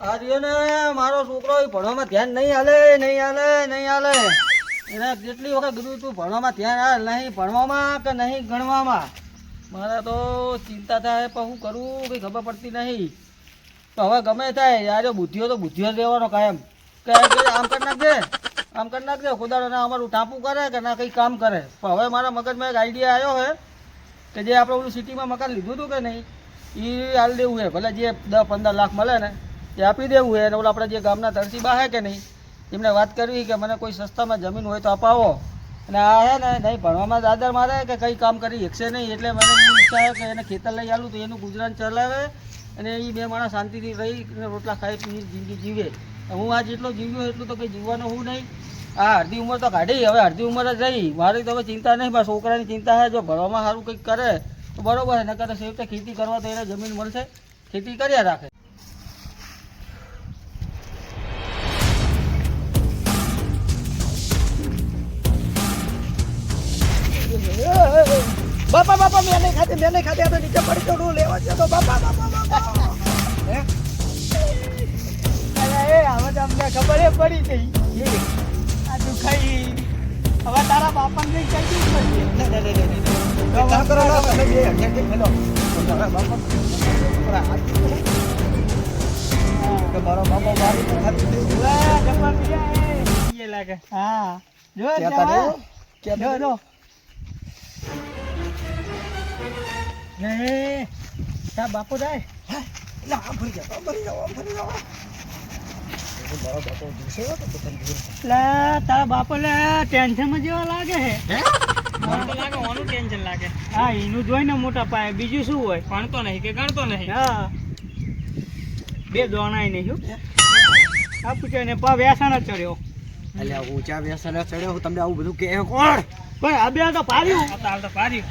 આ ને મારો છોકરો ભણવામાં ધ્યાન નહીં હાલે નહીં હાલે નહીં હાલે એને કેટલી વખત કીધું તું, ભણવામાં ધ્યાન હાલ નહીં ભણવામાં કે નહીં ગણવામાં? મારે તો ચિંતા થાય, પણ હું કરું કંઈ ખબર પડતી નહીં. તો હવે ગમે થાય યાર બુદ્ધિઓ તો બુદ્ધિઓ રહેવાનો કાયમ. કે આમ કરી નાખજે, આમ કરી નાખજે ખુદાડો ના અમારું ટાંપું કરે કે ના કંઈ કામ કરે. પણ હવે મારા મગજમાં એક આઈડિયા આવ્યો છે કે જે આપણે ઓલું સિટીમાં મકાન લીધું હતું કે નહીં એ હાલ દેવું છે ભલે જે દસ પંદર લાખ મળે ને. એ આપી દેવું છે અને ઓલા આપણે જે ગામના તરસીબા છે કે નહીં એમને વાત કરવી કે મને કોઈ સસ્તામાં જમીન હોય તો અપાવો. અને આ છે ને, નહીં, ભણવામાં દાદર મારે કે કંઈ કામ કરી શકશે નહીં, એટલે મને ઈચ્છા છે કે એને ખેતર લઈ આલું તો એનું ગુજરાન ચલાવે અને એ બે માણસ શાંતિથી રહી રોટલા ખાઈ પી જિંદગી જીવે. હું આ જેટલો જીવ્યો એટલું તો કંઈ જીવવાનું હું નહીં. આ અડધી ઉંમર તો કાઢી, હવે અડધી ઉંમર જ રહી. મારી તો હવે ચિંતા નહીં પણ છોકરાની ચિંતા છે જો ભણવામાં સારું કંઈક કરે તો બરોબર છે નકર તો સેવ રીતે ખેતી કરવા તો એને જમીન મળશે. ખેતી કર્યા રાખે. મેં ખાતે ખાધી મેં નહીં ખાધી આ તો નીચે પડી તો હું લેવા જતો બાપા બાપા બાપા. અરે એ હવે તો અમને ખબર એ પડી ગઈ. આ દુખાઈ. હવે તારા બાપાને નહીં કે મારો બાપા મારી લાગે. હા. જો જો. જો તા બાપુ જાય. એટલે આમ ફરી જાઓ, આમ ફરી જાઓ, આમ ફરી. મારો બાપો. લે તારા બાપુ લે ટેન્શનમાં જેવા લાગે હે? લાગે હા એનું જોઈને મોટા પાયે. બીજું શું હોય? ભણતો નહીં કે ગણતો નહીં? હા. બે દોણાય નહીં શું આ પૂછે ને પા વેસાણ જ ચડ્યો એટલે ઊંચા વ્યસને ચડ્યો હું તમને આવું બધું કહે કોણ? પણ આ બે તો પાર્યું આ તો હાલ તો પાર્યું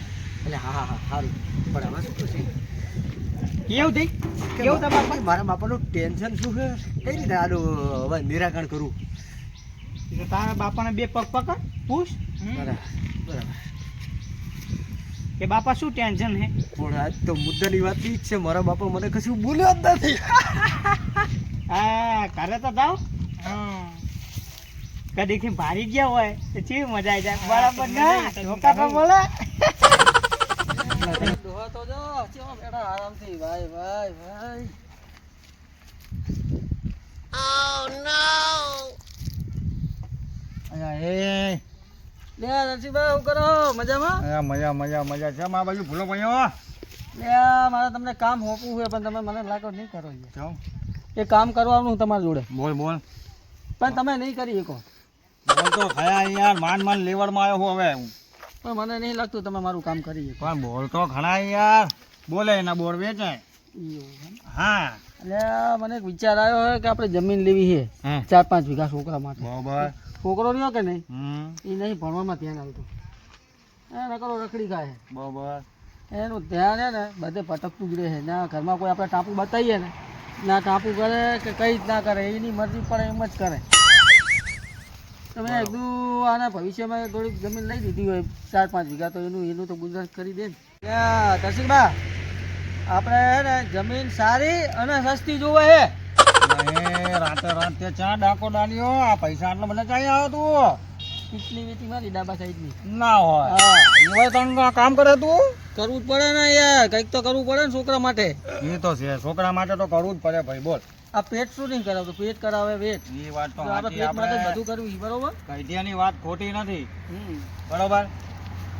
એટલે હા હા હા સારું. પણ હવે શું થશે કેવું થઈ કેવું તમારે મારા બાપાનું ટેન્શન શું છે? કઈ રીતે આનું હવે નિરાકરણ કરું? તો તારા બાપાને બે પગ પકડ પૂછ. બરાબર કે બાપા શું ટેન્શન હે પણ આજ તો મુદ્દાની વાત ઈ જ છે મારા બાપા મને કશું બોલ્યો જ નથી. હા ઘરે તો જાઓ. કદી થી ભારી ગયા હોય તો મજા આવી જાય. બરાબર ના ધોકા બોલે ડોહા તો જો ચેવા બેઠા આરામથી ભાઈ ભાઈ ભાઈ એ લે નરસિંહભાઈ શું કરો મજામાં મજા મજા મજા છે આ બાજુ ભૂલો પડ્યો લે મારે તમને કામ હોપવું હોય પણ તમે મને લાગો નહીં કરો યાર. એ કામ કરવાનું તમારી જોડે બોલ બોલ પણ તમે નહીં કરી શકો બોલ તો ખયા અહીંયા માન માન લેવડમાં આવ્યો હું હવે પણ મને નહીં લાગતું તમે મારું કામ કરી શકો પણ બોલ તો ઘણા યાર બોલે એના બોર વેચાય હા. એટલે મને એક વિચાર આવ્યો છે કે આપણે જમીન લેવી છે ચાર પાંચ વીઘા છોકરા માટે. બરોબર છોકરો રહ્યો કે નહીં? એ નહીં ભણવામાં ધ્યાન આવતું એ નકરો રખડી ખાય બરોબર એનું ધ્યાન હે ને બધે ભટકતું જ રહે ના ઘરમાં કોઈ આપણે ટાપુ બતાવીએ ને ના ટાપુ કરે કે કઈ જ ના કરે એની મરજી પડે એમ જ કરે. તમે એકદમ આના ભવિષ્યમાં થોડીક જમીન લઈ દીધી હોય ચાર પાંચ વીઘા તો એનું એનું તો ગુજરાત કરી દે ને. દર્શકબા આપણે હે ને જમીન સારી અને સસ્તી જોવે હે. રાતે રાતે તે ચા ડાકો ડાલ્યો. આ પૈસા આટલો બધા ચાઈ આવ્યો પીટલી વેચી મારી ડાબા સાઈડની તું ના હોય. હા. એવાય તને કામ કરે તું? કરવું જ પડે ને યાર. કંઈક તો કરવું પડે ને છોકરા માટે. એ તો છે. છોકરા માટે તો કરવું જ પડે ભાઈ બોલ. આ પેટ શું નહીં કરાવતું પેટ કરાવે વેટ એ વાત તો તો આપણે પેટ માટે બધું કરવું બરોબર? કઈડિયાની વાત ખોટી નથી. બરોબર?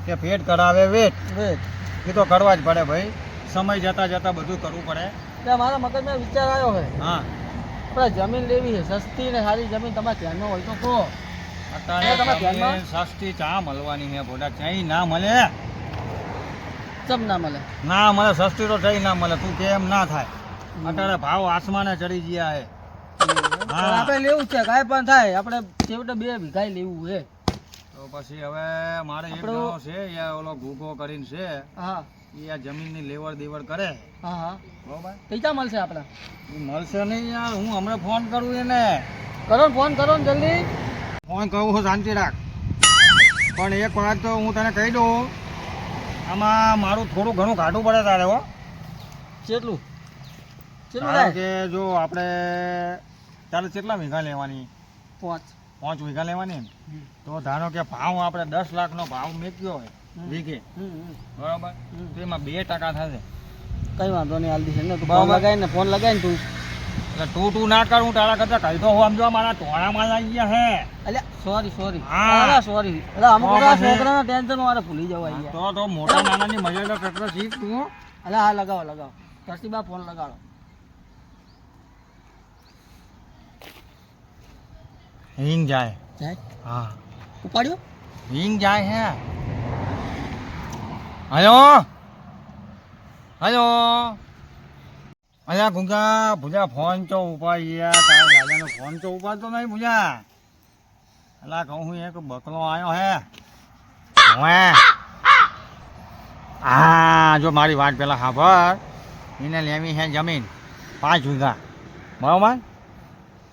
કે પેટ કરાવે વેટ વેટ એ તો કરવા જ પડે ભાઈ. સમય જતા જતા બધું કરવું પડે. એટલે મારા મગજમાં વિચાર આવ્યો છે. હા. આપણે જમીન લેવી છે સસ્તી ને સારી જમીન તમારા ધ્યાનમાં હોય તો કહો. અત્યારે? સસ્તી ચા મળવાની છે ભોડા ક્યાંય ના મળે. ચમ ના મળે? ના મળે સસ્તી તો થઈ ના મળે તું કેમ ના થાય? અત્યારે ભાવ આસમાને ચડી ગયા છે. પણ આપણે લેવું છે કાંઈ પણ થાય આપણે છેવટે બે વીઘાય લેવું છે. તો પછી હવે મારે એક છે ઓલો ઘૂઘો કરીને છે. હા. એ આ જમીનની લેવડ દેવડ કરે. હા હા. બરોબર? પૈસા મળશે આપણે? મળશે નહીં યાર હું હમણાં ફોન કરું એને. કરો ને ફોન કરો ને જલ્દી. ફોન કહું છું શાંતિ રાખ. પણ એક વાત તો હું તને કહી દઉં આમાં મારું થોડું ઘણું કાઢવું પડે તારે હો. કેટલું? કેટલું કે જો આપણે તારે કેટલા વીઘા લેવાની? પાંચ. પાંચ વીઘા લેવાની તો ધારો કે ભાવ આપણે દસ લાખનો ભાવ મેક્યો હોય વીઘે. બરાબર? તો એમાં બે ટકા થશે. કઈ વાંધો નહીં હાલ ને તું ફોન લગાવીને ફોન લગાવીને તું. એટલે તું તું ના કરું તારા કરતા કહી તો હું સમજો મારા ટોળામાં આવી ગયા હે અલ્યા સોરી સોરી હા. સોરી અરે અમુક તો બધા પછી? છોકરાના ટેન્શન મારે ભૂલી જવાય તો તો મોટા નાનાની શીખ તું. અલ્યા હા લગાવો લગાવો. તરતીબા ફોન લગાડો. હિંગ જાય? હા. ઉપાડ્યો? હિંગ જાય હે. હલો હલો અલ્યા ગુંગા ભૂજા ફોન ચો ઉપાડી ગયા તારા દાદાનો ફોન ચો ઉપાડતો નહીં ભૂજા અલા કહું હું એક બકલો આવ્યો હે હવે હા જો મારી વાત પેલા સાંભળ એને લેવી છે જમીન પાંચ વીઘા બરાબર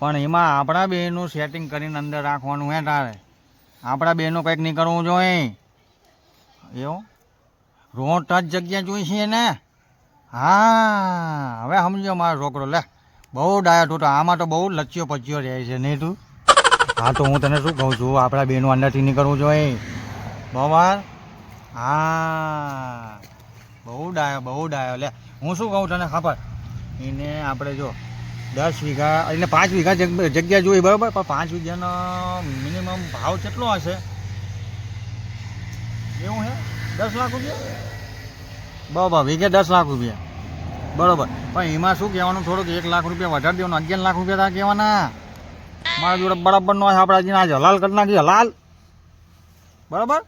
પણ એમાં આપણા બેનું સેટિંગ કરીને અંદર રાખવાનું હે તારે આપણા બેનું કંઈક નહીં કરવું જોઈએ એવું રોટ જ જગ્યા જોઈ છે ને હા, હવે સમજો મારો છોકરો. લે, બહુ ડાયા તું આમાં તો બહુ લચ્યો પચ્યો રહે છે, નહીં તું? હા, તો હું તને શું કહું છું? આપણા બેનું અંદરથી નહીં કરવું જોઈએ. બરાબર હા, બહુ ડાયો બહુ ડાયો. લે, હું શું કહું તને ખબર? એને આપણે જો દસ વીઘા એટલે પાંચ વીઘા જગ્યા જોઈ, બરાબર? પણ પાંચ વીઘાનો મિનિમમ ભાવ કેટલો હશે? એવું છે દસ લાખ રૂપિયા? બરાબર વીઘે દસ લાખ રૂપિયા. બરાબર. પણ એમાં શું કહેવાનું? થોડુંક એક લાખ રૂપિયા વધારી દેવાનું અગિયાર લાખ રૂપિયા તા કહેવાના. મારા જોડે બરાબર નો આપણે હજી આજે હલાલ કરી નાખી હલાલ. બરાબર?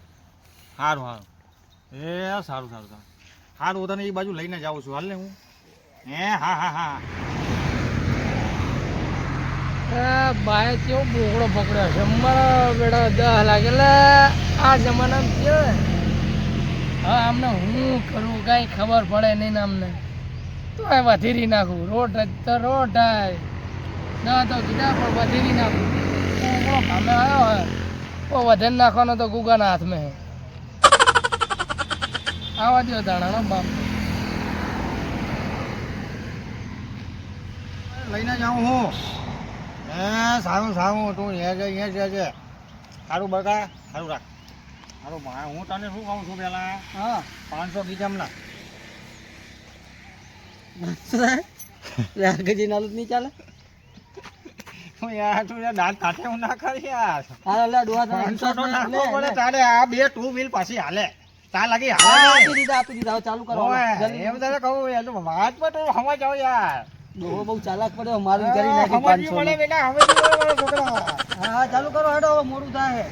સારું સારું એ, સારું સારું સારું. સારું હું તને એ બાજુ લઈને જાઉં છું. હાલ ને હું. હે, હા હા હા. બાય કેવો બોકડો પકડ્યો છે? મારા બેડા દહ લાગેલા આ જમાનામાં છે હા અમને હું કરું, કઈ ખબર પડે નહીં ને અમને તો એ વધેરી નાખું. રોટ તો રોટ ના તો કીધા પણ વધેરી નાખું. બોકડો સામે આવ્યો હે તો વધેર નાખવાનો તો ગુગાના હાથમાં હે. આવા દો દાણાનો બાપ. લઈને જાઉં હું. હે સારું સારું. તું હે છે હે છે સારું બકા, સારું રાખ. સારું ભાઈ હું તને શું કહું છું પેલા? હા. પાંચસો નાલું નહીં ચાલે? હું યાર તું દાંત કાઢે હું ના કરી યાર. હા લે ડોહા પાંચસો તો નાખવો પડે તારે આ બે ટુ વ્હીલ પાછી હાલે. તાર લાગી હાલે. આપી દીધા આપી દીધા ચાલુ કરો એમ કહું યાર તું વાત પર તું સમજ આવ યાર. ડોહો બહુ ચાલાક પડ્યો મારું કરી નાખી પાંચસો છોકરા હા હા ચાલુ કરો હેડો મોડું થાય.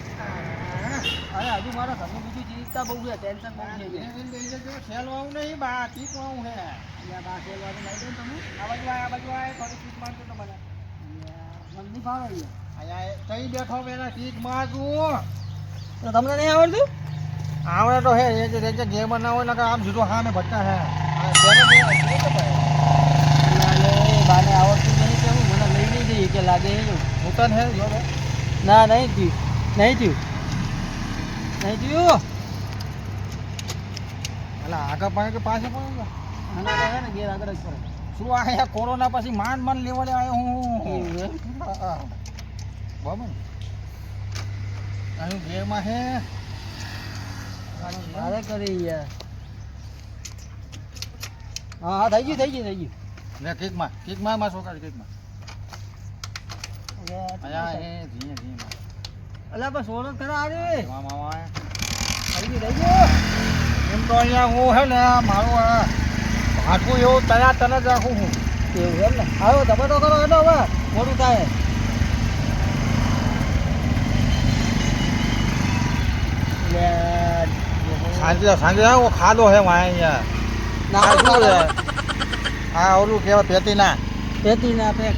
અરે હજુ મારા ઘરનું બીજું ચિંતા બહુ છે ટેન્શન બહુ છે. ખેલવાવું નહીં બા ટીકવાવું હે યા બા ખેલવાનું લાવી દો તમે? આ બાજુ આ બાજુ આય, થોડી ચીક મારજો તો મને નહીં ફાવે અહીંયા કઈ બેઠો પેલા ચીક મારજું. તો તમને નહીં આવડતું? આવડે તો હે એ જે જે ગેમ ના હોય ને આમ સીધો હા મેં ભટ્ટા હે. આ તેને બાને આવડતું નહીં કે હું મને લઈ નહીં જઈએ કે લાગે એવું હે જો ના નહીં થયું નહીં થયું. નહીં ગયું. એટલે આગળ પડે કે પાછળ પડે આના ને આગળ જ પડે. શું આ કોરોના પછી માંડ માંડ લેવડે આવ્યો હું. બરાબર અહીં ગેરમાં હે મારે કરી યાર હા હા થઈ ગયું થઈ ગયું થઈ ગયું. લે કેકમાં કેકમાં માં છોકરા કેકમાં અહીંયા એ ધીમે ધીમે. અલા બસ સોનો કરા આરે મામા ગયું થઈ ગયું. એમ તો અહીંયા હું હે ને મારું હાથું એવું તના તને જ રાખું હું. એવું એમ ને? આવો ધબડો કરો એનો હવે. મોડું થાય. સાંજે સાંજે આવો ખાધો હે વાય અહીંયા. ના આ ઓલું કહેવાય પેટી ના પેટી ના પેક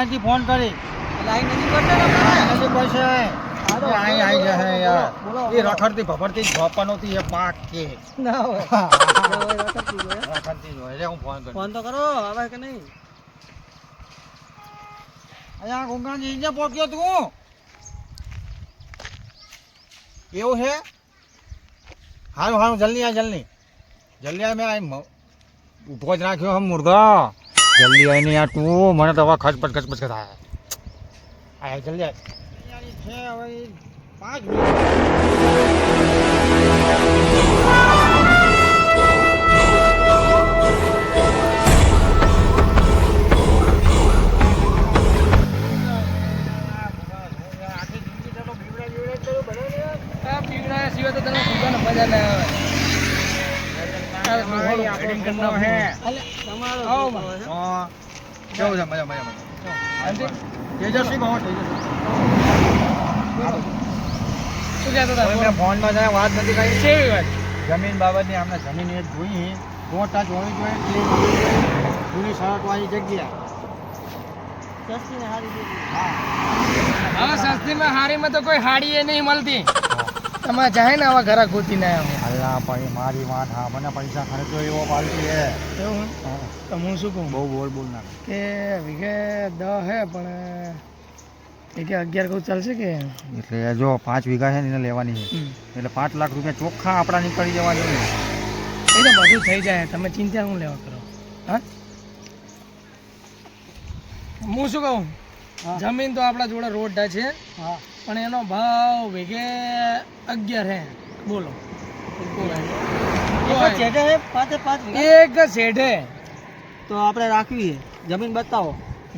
અહીંથી ફોન કરી. લાઈન નથી કરતા ને આપણે? પછી પૈસે આવી તો એ અહીં આવી જશે યાર. એ રખડતી ભભડતી જોપા નહોતી એ પાક કે. ના હોય. ના હોય, રખડતું હોય. રખડતી હોય. લે હું ફોન કરું. ફોન તો કરો આવે કે નહીં? અહીંયા ગોગાજી અહીંયા પહોંચ્યો તું? એવું છે હારું હારું જલ્દી આ જલ્દી. જલ્દી આ મેં આ મ- ઊભો જ રાખ્યો હમ મુર્ગા. જલ્દી આવીને યાર તું. મને તો હવે ખચપચ ખચપચ થાય. આ જલ્દી આય. છે હવે પાંચ સિવાય તો મજા ના આવે. તમારો. હા. કેવું છે? મજા મજા મજા. તેજસ્વી તેજસ્વી. ફોનમાં જાય વાત નથી કરી. કેવી વાત? જમીન બાબતની આપણે જમીન એ જોઈ. દોઢ ટચ હોવી જોઈએ. ક્લીન હોવી જોઈએ જૂની શરત વાળી જગ્યા. હવે સસ્તીમાં હારીમાં તો કોઈ હાડી એ નહીં મળતી. તમારે જાય ને આવા ઘરા ગોતી ના આવે અલ્લા ભાઈ મારી વાત હા મને પૈસા ખર્ચો એવો પાલતી હે એવું તો હું શું કહું? બહુ બોલ બોલ ના. કે વીઘે દસ હે પણ એક અગિયાર કહું ચાલશે કે? એટલે જો પાંચ વીઘા છે ને એને લેવાની છે. એટલે પાંચ લાખ રૂપિયા ચોખ્ખા આપણા નીકળી જવા જોઈએ. એ તો બધું થઈ જાય તમે ચિંતા શું લેવા કરો? હા? હું શું કહું? જમીન તો આપણા જોડે રોડ છે પણ એનો ભાવ વીઘે અગિયાર હે. બોલો. એક જ છે, પાંચે પાંચ વીઘા. એક શેઢે. તો આપણે રાખવી છે જમીન બતાવો.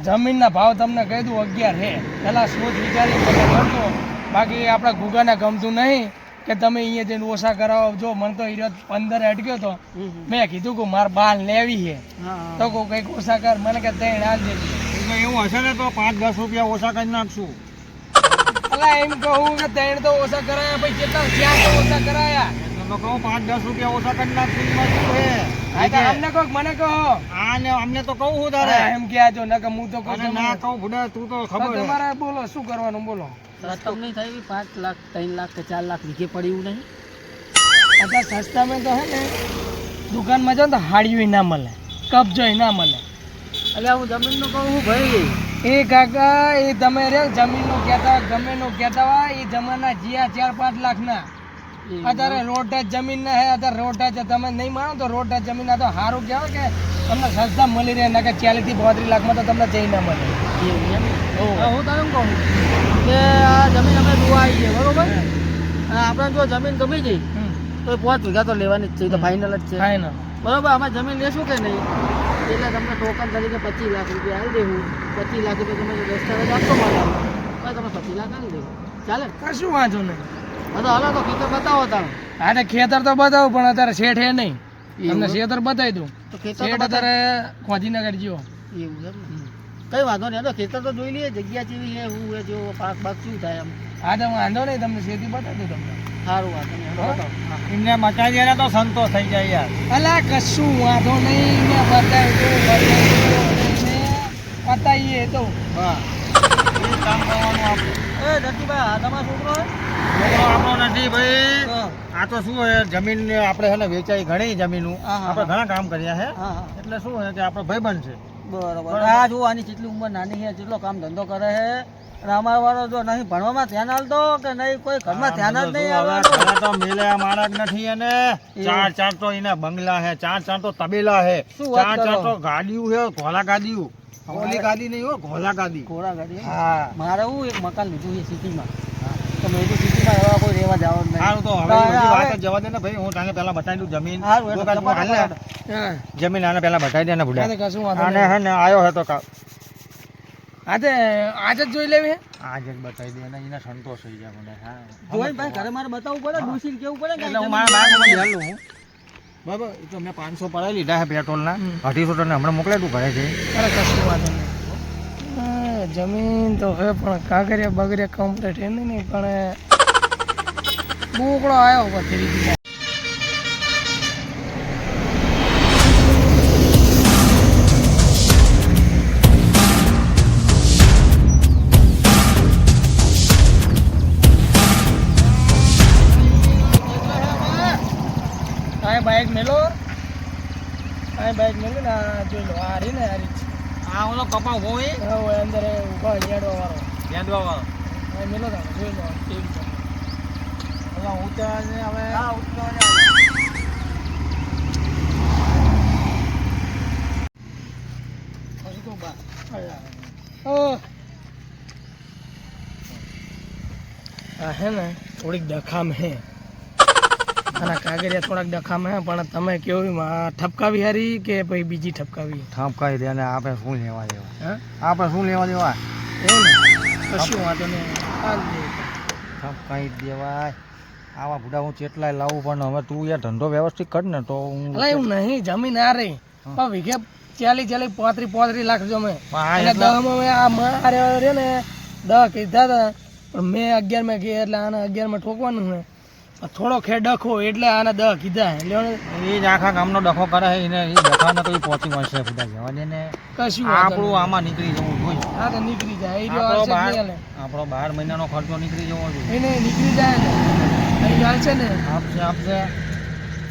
જમીનના ભાવ તમને કહી દઉં અગિયાર હે. પેલા સોચ વિચારી કરજો. બાકી આપણા ગુગાને ગમતું નહીં કે તમે અહીંયા જઈને ઓછા કરાવો. જો મને તો હીરો પંદર અટક્યો તો મેં કીધું કે મારે બાલ લેવી છે. તો કોઈ કંઈક ઓછા કર. મને કે તે હાલ દેજે. એવું હશે ને તો પાંચ દસ રૂપિયા ઓછા કરી નાખશું. એટલે એમ કહું કે તેણ તો ઓછા કરાયા પછી કેટલા? ચાર ઓછા કરાયા. તો કહો પાંચ દસ રૂપિયા ઓછા કરી નાખશું અમને મને કહો. ને અમને તો કહું હું તારે. એમ કે જો નકર હું તો કહું ના કહું ભૂડા તું તો તો ખબર તમારે બોલો શું કરવાનું બોલો? રકમ નહીં થઈ પાંચ લાખ ત્રણ લાખ કે ચાર લાખ વીઘે પડી એવું નહીં. અત્યારે સસ્તામાં તો હે ને દુકાનમાં ને તો હાડીઓ ના મળે કબજો ના મળે. એટલે હું જમીનનું કહું હું ભાઈ એ કાકા એ તમે રે જમીનનું કહેતા ગમે નું કહેતા હોય એ જમાના જીયા ચાર પાંચ લાખના. અત્યારે રોડ જ જમીન ને હે અત્યારે રોડ જ તમે નહીં માનો તો રોડ જ જમીન તો સારું કહેવાય કે તમને સસ્તા મળી રહે નકર ચાલીસથી બોત્રીસ લાખમાં તો તમને જઈ ના મળે હા, તને કહું કે આ જમીન અમે જોવા આવી છે બરોબર? આપણે જો જમીન ગમી ગઈ તો પાંચ વીઘા તો લેવાની જ છે તો ફાઇનલ જ છે. બરોબર અમે જમીન લેશું કે નહીં? એટલે તમને ટોકન તરીકે પચીસ લાખ રૂપિયા આપી દેવું. પચીસ લાખ રૂપિયા તમે દસ્તાવેજ આપશો મારા તમે પચીસ લાખ આપી દેવું ચાલે? કશું વાંધો નહીં. તો હાલો તો ખેતર બતાવો તમે હા તો ખેતર તો બતાવો પણ અત્યારે શેઠ હે નહીં. તમને ખેતર બતાવી દઉં. તો ખેતર શેઠ અત્યારે ગાંધીનગર જીવો એવું એમ? કઈ વાંધો નહીં હાલો ખેતર તો જોઈ લઈએ જગ્યા જેવી છે હું એ જેવો પાક બાક શું થાય એમ. હા તો વાંધો નહીં તમને શેતી બતાવી દઉં તમને. સારું વાંધો નહીં. એમને મચાવી દે તો સંતોષ થઈ જાય યાર. અલા કશું વાંધો નહીં મેં બતાવી દઉં બતાવી દઉં બતાવીએ તો. હા. કામ કરવાનું આપણે. એ દર્શીભાઈ આ તમારો છોકરો છોકરો આપણો નથી ભાઈ આ તો શું જમીન આપણે છે ને વેચાઈ ઘણી જમીનું. આપણે ઘણા કામ કર્યા છે. એટલે શું છે કે આપણો ભાઈબંધ છે. બરોબર. આ જો આની જેટલી ઉંમર નાની છે જેટલો કામ ધંધો કરે છે અને અમારા વાળો જો નહીં ભણવામાં ધ્યાન આલતો કે નહીં કોઈ ઘરમાં ધ્યાન જ નહીં ઘરે તો મેલે માણસ નથી અને ચાર ચાર તો એના બંગલા હે ચાર ચાર તો તબેલા હે ચાર ચાર તો ગાડીયું હે ઘોલા ગાડીઓ. ઓલી ગાડી નહીં હો ઘોલા ગાડી. ઘોડા ગાડી હા મારે હું એક મકાન લીધું છે સિટીમાં. તો મેં કીધું સિટીમાં રહેવા કોઈ રહેવા જવાનું નહીં. સારું તો હવે હા, બધી હવે- વાત જવા દે ને ભાઈ હું તને પેલા બતાવી દઉં જમીન. આને પેલા બતાવી દે ને બુડા. કશું વાંધો આને હે ને આયો હતો કા હા આજે જ જોઈ લેવી આજે જ બતાવી દે એના સંતોષ થઈ જાય મને. હા. જોઈ ભાઈ ઘરે મારે બતાવવું પડે ડૂસીને કેવું પડે એટલે હું મારા બેલું હું. બરાબર? એ તો મેં પાંચસો પડાવી લીધા છે પેટ્રોલના. અઢીસો ટન હમણાં મોકલે તું ઘરે છે અરે કશું વાંધો નહીં. જમીન તો હવે પણ કાગરિયા બગરિયા કમ્પ્લીટ એની નહીં પણ બોકડો આવ્યો પછી. જોઈ લો આ રહી ને આ રીત. આ ઓલો કપા ઊભો હોય હવે અંદર ઊભો હેડવા વાળો. ગેંદવા વાળો આ મેલો ને જોઈ લો. કેવી છે. હવે છે હવે હા તો આ હે ને થોડીક દખામ હે. આના કાગળિયા થોડાક ડખામ હે પણ તમે કેવું ઠપકાવી હારી કે પછી બીજી ઠપકાવી? ઠપકાવી દે અને આપણે શું લેવા દેવા? આપણે શું લેવા દેવા? એવું ને? કશું વાંધો નહીં. જ દેવાય. આવા ભૂડા હું ચેટલાય લાવું પણ હવે તું યાર ધંધો વ્યવસ્થિત કર ને તો હું એવું નહીં જમીન આ રહી. પણ વીઘે ચાલી ચાલી પોત્રી પોત્રી લાખ જમે. અને દહમાં આ મારે રે ને દહ કીધા હતા પણ મેં અગિયારમાં ગયા એટલે આને અગિયારમાં ઠોકવાનું પણ થોડો ખે ડખો એટલે આને દહ કીધા એટલે એ જ આખા ગામનો ડખો કરે છે એને એ ડખાને એ પહોંચી મળશે બધા જવા દે ને. કશું આપણું આમાં નીકળી જવું જોઈએ. હા તો નીકળી જાય. એ રહ્યો બાર. આપણો બાર મહિનાનો ખર્ચો નીકળી જવો જોઈએ. એને નીકળી જાય ને. અહીં ચાલશે ને. આપશે આપશે.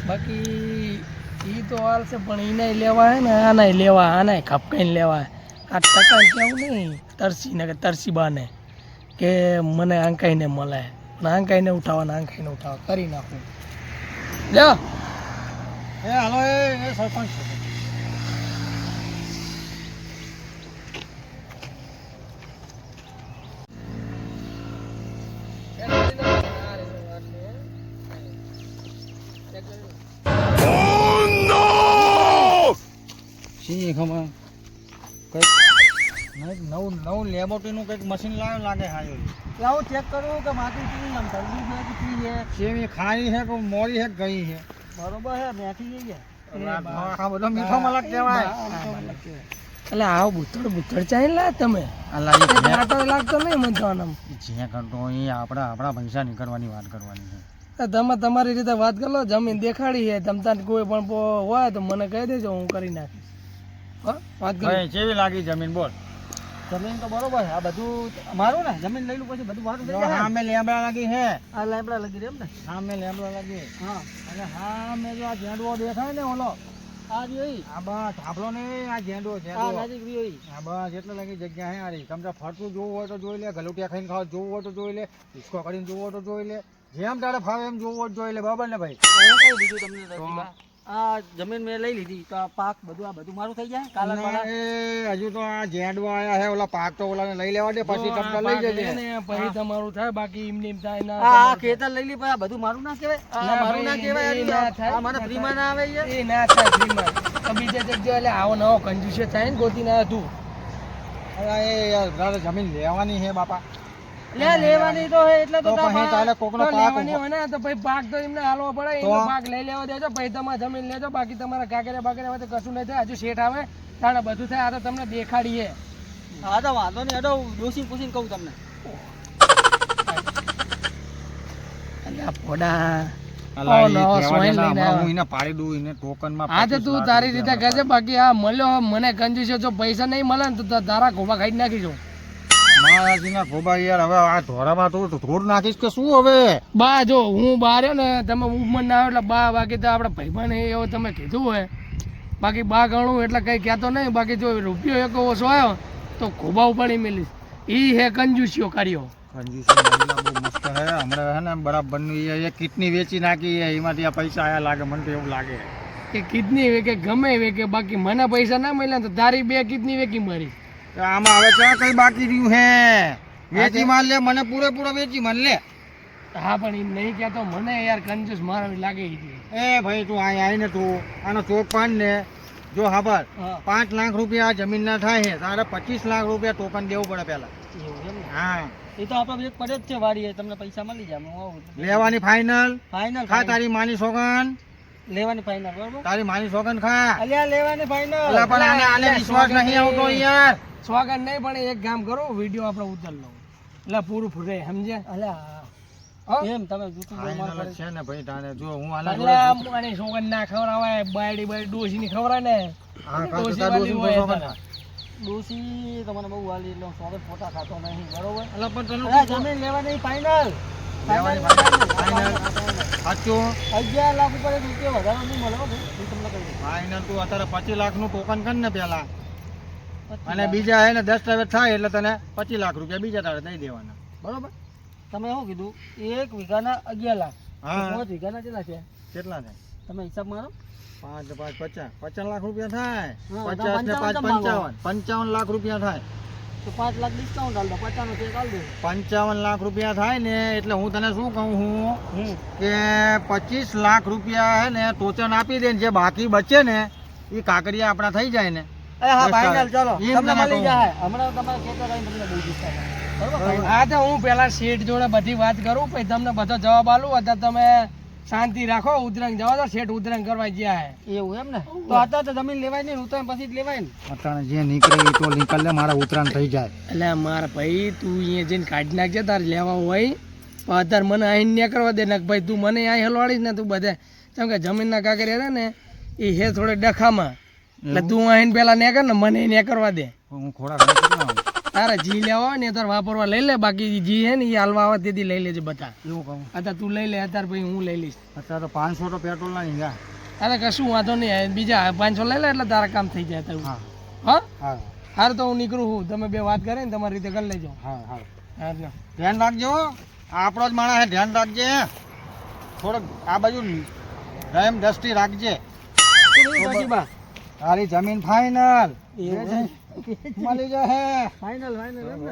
બાકી એ તો હાલશે પણ એને લેવા હે ને આને લેવા આને ખપકાઈને લેવા આ ટકા કેવું નહીં. તરસી ને તરસી બાને કે મને આંકાઈને મળે. ને આંકાઈને ઉઠાવવા ને આંકાઈને ઉઠાવવા કરી નાખું. લ્યો. એ હાલો એ એ સરપંચ. છે. શી ખબર? કંઈક નહીં, નવું નવું લેબોરેટરીનું કંઈક મશીન લાવ્યો લાગે હાજો લાવો ચેક કરું કે માટી કેવી આમ ઠંડી છે કે કેવી છે? કેવી ખાઈ છે કે મોરી છે ગઈ છે. બરોબર છે મેથી ગઈ છે. આ બધો મીઠો મલક કહેવાય. એટલે આવો બુથડ બુથડ ચાઈ લા તમે. એ લાગતો નહીં મને તો જ્યાં કરતો એ આપણા આપણા પૈસા નીકળવાની વાત કરવાની છે. તમે તમારી રીતે વાત કરો જમીન દેખાડી છે તમતા કોઈ પણ હોય તો મને કહી દેજો હું કરી નાખીશ. વાત કરી. કેવી લાગી જમીન? બોલ. જમીન તો બરોબર આ બધું મારું ને? જમીન લઈ લઉં પછી બધું મારું થઈ જાય? સામે લેમડા લાગી હે આ લેમડા લાગી એમ ને? સામે લેમડા લાગી. હા. અને સામે જો આ ઝેંડવો દેખાય ને ઓલો આ રહ્યો ઈ. આ બસ થાંભલો ને આ ઝેંડવો આ ઝેંડવો. નજીક રહ્યો ઈ. આ બસ એટલે લાગી જગ્યા હે આરી તમને ફરતું જોવું હોય તો જોઈ લે ગલુટિયા ખાઈને ખાવ જોવું હોય તો જોઈ લે ડિસ્કો કરીને જોવું હોય તો જોઈ લે. જેમ તારે ફાવે એમ જોવું હોય તો જોઈ લે. બરાબર ને ભાઈ? હું બીજું તમને. આ જમીન મેં લઈ લીધી તો આ પાક બધું આ બધું મારું થઈ જાય? કાલે હજુ તો આ ઝેંડવો આયા હે ઓલા પાક તો ઓલાને લઈ લેવા દે પછી તમને લઈ જજે. ને પછી તમારું થાય બાકી એમને નેમ થાય ના આ ખેતર લઈ લી પછી આ બધું મારું ના કહેવાય? આ મારું ના કહેવાય આ. થાય. ફ્રીમાં ના આવે યાર. એ ના થાય ફ્રીમાં. તો બીજે જગ્યાએ એટલે આવો નવો કંજુસે થાય ને ગોતી ના તું. અરે એ યાર જમીન લેવાની છે બાપા. લે લેવાની તો હે એટલે તો પછી પા- કોકનો પાક લેવાની હોય ને તો ભાઈ પાક તો એમને હાલવો પડે? એનો પાક લઈ લેવા દેજો ભાઈ તમારે જમીન લેજો બાકી તમારા કાકરે બાકરિયા હોય તો કશું નહીં થાય હજુ શેઠ આવે તાણે બધું થાય આ તો તમને દેખાડીએ. હા તો વાંધો નહીં હેડો ડોસી પૂછીને કહું તમને. અલ્યા આ પોડા અલા, ઓ ઈ નવો કહેવા સોય દે ને, લઈને હમણાં આવ્યા. હું એને પાડી દઉં એને ટોકનમાં હા તો 25 તું તારી રીતે કહે છે બાકી આ મળ્યો કંજુ કંજુસ્યો જો પૈસા નહીં મળે ને તો તારા ખોબા ખાઈ નાખીશું. મહારાજીના ખોબા યાર હવે આ ધોરામાં તું ધોર નાખીશ કે શું હવે? બા જો હું બાર્યો ને તમે ઉમર ના એટલે બા બાકી તો આપણે ભાઈબંધ એવું તમે કીધું હોય. બાકી બા ગણું એટલે કંઈ કહેતો નહીં. બાકી જો રૂપિયો એક ઓછો આવ્યો તો ખોબા ઉપાડી મેલીશ. ઈ હે કંજુસીઓ કર્યો. હમણાં ને બરાબરનું એ એ કિડની વેચી નાખી એમાંથી આ પૈસા આયા લાગે મને તો એવું લાગે. કે કિડની વેકે ગમે વેકે બાકી મને પૈસા ના મળ્યા તો તારી બે કિડની વેકી મારી. આમાં હવે ચા કઈ બાકી રહ્યું હે? વેચી માલ લે મને પૂરેપૂરો વેચી માલ લે. હા પણ એમ નહીં કહેતો મને યાર કંજૂસ મારવી લાગે એ ભાઈ તું અહીં આવીને તું આનો ચોક પાડ ને જો હાબર હા. પાંચ લાખ રૂપિયા આ જમીનના થાય છે તારે પચીસ લાખ રૂપિયા ટોકન દેવું પડે ને. હા. એ તો આપણે પડે જ છે વાડીએ તમને પૈસા મળી જાય લેવાની ફાઇનલ ફાઇનલ ખા તારી માની સોગન લેવાની ફાઈનલ બરોબર? તારી માની સોગન ખા. અલ્યા લેવાની ફાઈનલ પણ આને આને વિશ્વાસ નહીં આવતો યાર. સ્વાગત નહીં પણ એક કામ કરો વિડિયો આપણે ઉતાર લો એટલે પૂરું ફૂટે સમજે અલ્યા હો? એમ તમે છે? ને ભાઈ જો હું ના ખવડાવાય બાયડી બાયડી ખવડાય ને. હા, ખા તો ડોશી તાર વાલી ડોશીને હોય સોગન એટલે. ખા. ડોસી તમને બહુ વાલી એટલે સોગર ફોટા ખાતો નહીં બરોબર? અલા પણ તને જમીન લેવાની ફાઇનલ લેવાની final. સાચું? અગિયાર લાખ ઉપર એક રૂપિયા વધારે નહીં મળે હો હું તમને કહી દઉં. ફાઇનલ તું અત્યારે પચીસ લાખનું ટોકન કર ને પેલા. અને બીજા એને દસ થાય એટલે તને પચીસ લાખ રૂપિયા બીજા તારે દઈ દેવાના. બરોબર? તમે શું કીધું? એક વીઘાના અગિયાર લાખ. હા. પાંચ વીઘાના કેટલા છે? કેટલા થાય તમે હિસાબ મારો. પાંચ પાંચ પચાસ. પચાસ લાખ રૂપિયા થાય. પચાસ ને પાંચ પંચાવન. પંચાવન લાખ રૂપિયા થાય. તો પાંચ લાખ ડિસ્કાઉન્ટ હાલ દો પચાસનો ચેક હાલ દો. પંચાવન લાખ રૂપિયા થાય ને એટલે હું તને શું કહું હું કે પચીસ લાખ રૂપિયા હે ને ટોચન આપી દે ને જે બાકી બચે ને એ કાકરિયા આપણા થઈ જાય ને. એ હા બસ ચાલો. તમને મળી જાય. હમણાં તમારે ખેતર આવીને તમને બહુ discount આપે. બરોબર final? હા તો હું પેલા શેઠ જોડે બધી વાત કરું પછી તમને બધો જવાબ આલું અથવા તમે શાંતિ રાખો ઉતરંગ જવા દો શેઠ ઉતરંગ કરવા ગયા હે. એવું એમ ને? તો અત્યારે તો જમીન લેવાય નહીં ઉતરાણ પછી જ લેવાય ને. અટાણે જે નીકળે એ તો નીકળે મારા ઉતરાણ થઈ જાય. એટલે મારા ભાઈ તું અહીંયા જઈને કાઢી નાખજે તારે લેવા હોય. પણ અત્યારે મને અહીં ને કરવા દે નાખ ભાઈ તું મને અહીં હલવાડીશ ને તું બધે કેમ કે જમીનના કાંકરિયા હતા ને એ હે થોડે ડખામાં. એટલે તું અહીં પેલા ને કર ને મને ને કરવા દે. હું ખોરાક? તારે જી લેવા ને તાર વાપરવા લઈ લે બાકી જી હે ને એ હાલવા આવે તેથી લઈ લેજે બધા. એવું કહું. અત્યારે તું લઈ લે અત્યારે પછી હું લઈ લઈશ. અત્યારે તો પાંચસો તો પેટ્રોલ ના ગયા અરે કશું વાંધો નહીં બીજા પાંચસો લઈ લે એટલે તારા કામ થઈ જાય તારું. હા. હા? હાર તો હું નીકળું છું. તમે બે વાત કરે ને તમારી રીતે કરી લેજો. હા હા. ધ્યાન રાખજો. આપણો જ માણસ ધ્યાન રાખજે. થોડોક આ બાજુ રહેમ દ્રષ્ટિ રાખજે તારી જમીન એમ? મળી જશે ફાઇનલ ફાઇનલ